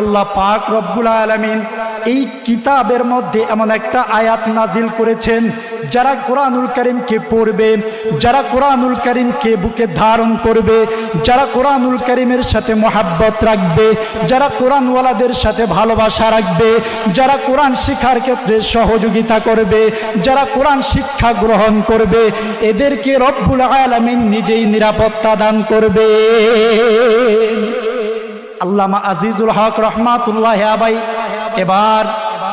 আল্লাহ পাক রব্বুল আলমিন এই কিতাবের মধ্যে এমন একটা আয়াত নাজিল করেছেন, যারা কোরআনুল করিমকে পড়বে, যারা কোরআনুল করিমকে বুকে ধারণ করবে, যারা কোরআনুল করিমের সাথে মোহাব্বত রাখবে, যারা কোরআনওয়ালাদের সাথে ভালোবাসা রাখবে, যারা কোরআন শিক্ষার ক্ষেত্রে সহযোগিতা করবে, যারা কোরআন শিক্ষা গ্রহণ করবে, এদেরকে রব্বুল আলমিন নিজেই নিরাপত্তা দান করবে। আল্লামা আজিজুল হক রহমাতুল্লাহ আবাই এবার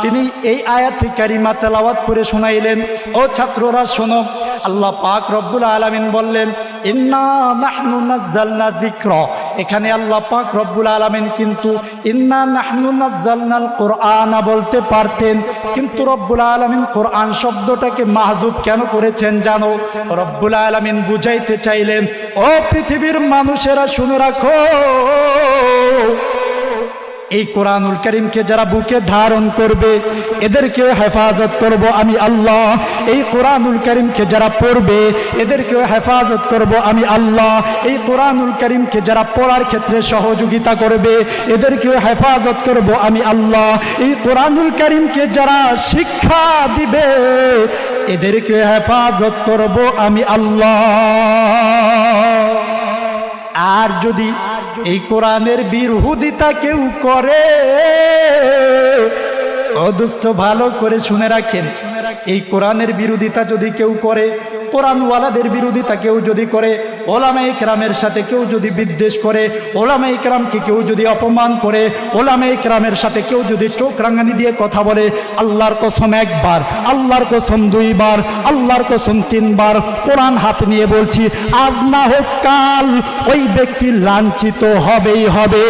তিনি এই আয়াতি কারিমা তেলাওয়াত করে শোনাইলেন। ও ছাত্ররা, শোনো, আল্লাহ পাক রব্বুল আলমিন বললেন, ইন্না নাহনু নাজ্জালনা যিকর। এখানে আল্লাহ পাক রব্বুল আলমেন কিন্তু ইন্না নাহনুনাল কোরআনা বলতে পারতেন, কিন্তু রব্বুল আলমিন কোরআন শব্দটাকে মাহজুব কেন করেছেন জানো? রব্বুল আলমিন বুঝাইতে চাইলেন, ও পৃথিবীর মানুষেরা শুনে রাখো এই কোরআনুল করিমকে যারা বুকে ধারণ করবে, এদেরকে হেফাজত করব আমি আল্লাহ। এই কোরআনুল করিমকে যারা পড়বে, এদেরকে হেফাজত করব আমি আল্লাহ। এই কোরআনুল করিমকে যারা পড়ার ক্ষেত্রে সহযোগিতা করবে, এদেরকে হেফাজত করব আমি আল্লাহ। এই কোরআনুল করিমকে যারা শিক্ষা দিবে, এদেরকে হেফাজত করব আমি আল্লাহ। আর যদি এই কোরআনের বিরোধিতা কেউ করে? অদুস্থ ভালো করে শুনে রাখেন। এই কোরআনের বিরোধিতা যদি কেউ করে, কোরআনওয়ালাদের বিরোধিতা কেউ যদি করে, ওলামা ইকরামের সাথে কেউ যদি বিদ্বেষ করে, ওলামা ইকরামকে কেউ যদি অপমান করে, ওলামা ইকরামের সাথে কেউ যদি চোখ রাঙানি দিয়ে কথা বলে, আল্লাহর কসম একবার, আল্লাহর কসম দুইবার, আল্লাহর কসম তিনবার কোরআন হাত নিয়ে বলছি, আজ না হোক কাল ওই ব্যক্তি লাঞ্ছিত হবেই হবে।